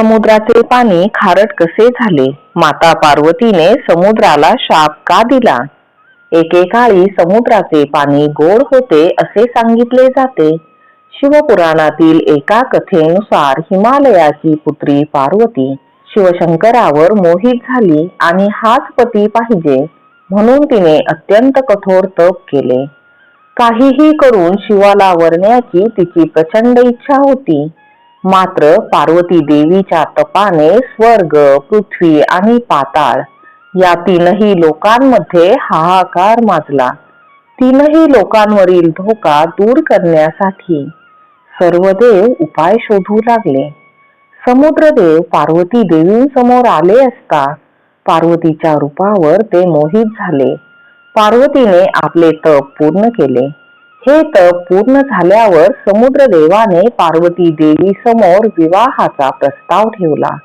समुद्राचे पाणी खारट कसे झाले? माता पार्वतीने समुद्राला शाप का दिला? एकेकाळी समुद्राचे पाणी गोड होते असे सांगितले जाते. शिवपुराणातील एका कथेनुसार हिमालयाची पुत्री पार्वती शिवशंकरावर मोहित झाली आणि हाच पती पाहिजे म्हणून तिने अत्यंत कठोर तप केले. काहीही करून शिवाला वरण्याची तिची प्रचंड इच्छा होती. मात्र पार्वती देवीच्या तपाने स्वर्ग पृथ्वी आणि पाताळ या तीनही लोकांमध्ये हाहाकार माजला. तीनही लोकांवरील धोका दूर करण्यासाठी सर्व देव उपाय शोधू लागले. समुद्रदेव पार्वती देवींसमोर आले असता पार्वतीच्या रूपावर ते मोहित झाले. पार्वतीने आपले तप पूर्ण केले. हे तप पूर्ण झाल्यावर समुद्रदेवाने पार्वती देवी समोर विवाहाचा प्रस्ताव ठेवला.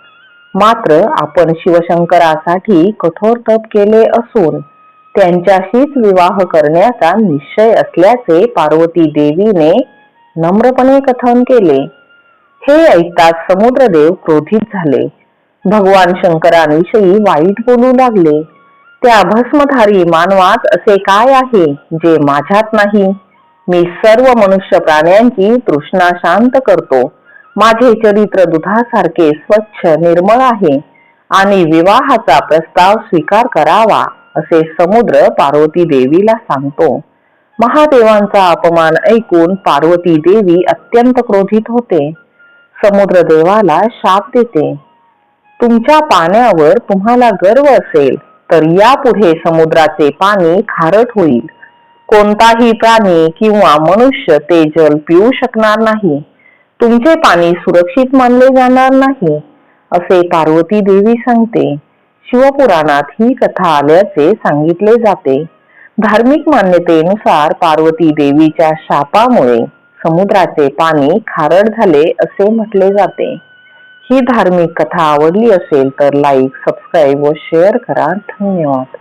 मात्र आपण शिवशंकरासाठी कठोर तप केले असून त्यांच्याशीच विवाह करण्याचा निश्चय असल्याचे पार्वती देवीने नम्रपणे कथन केले. हे ऐकताच समुद्रदेव क्रोधित झाले. भगवान शंकरांविषयी वाईट बोलू लागले. त्या भस्मधारी मानवात असे काय आहे जे माझ्यात नाही? मी सर्व मनुष्य प्राण्यांची तृष्णा शांत करतो. माझे चरित्र दुधासारखे स्वच्छ निर्मळ आहे. आणि विवाहाचा प्रस्ताव स्वीकार करावा असे समुद्र पार्वती देवीला सांगतो. महादेवांचा अपमान ऐकून पार्वती देवी अत्यंत क्रोधित होते. समुद्र देवाला शाप देते. तुमच्या पाण्यावर तुम्हाला गर्व असेल तर यापुढे समुद्राचे पाणी खारट होईल. कोणताही प्राणी किंवा मनुष्य ते जल पिऊ शकणार नाही. तुमचे पाणी सुरक्षित मानले जाणार नाही असे पार्वती देवी सांगते. शिवपुराणात ही कथा आल्याचे सांगितले जाते. धार्मिक मान्यतेनुसार पार्वती देवीच्या शापामुळे समुद्राचे पाणी खारट झाले असे म्हटले जाते. ही धार्मिक कथा आवडली असेल तर लाईक सबस्क्राईब व शेअर करा. धन्यवाद.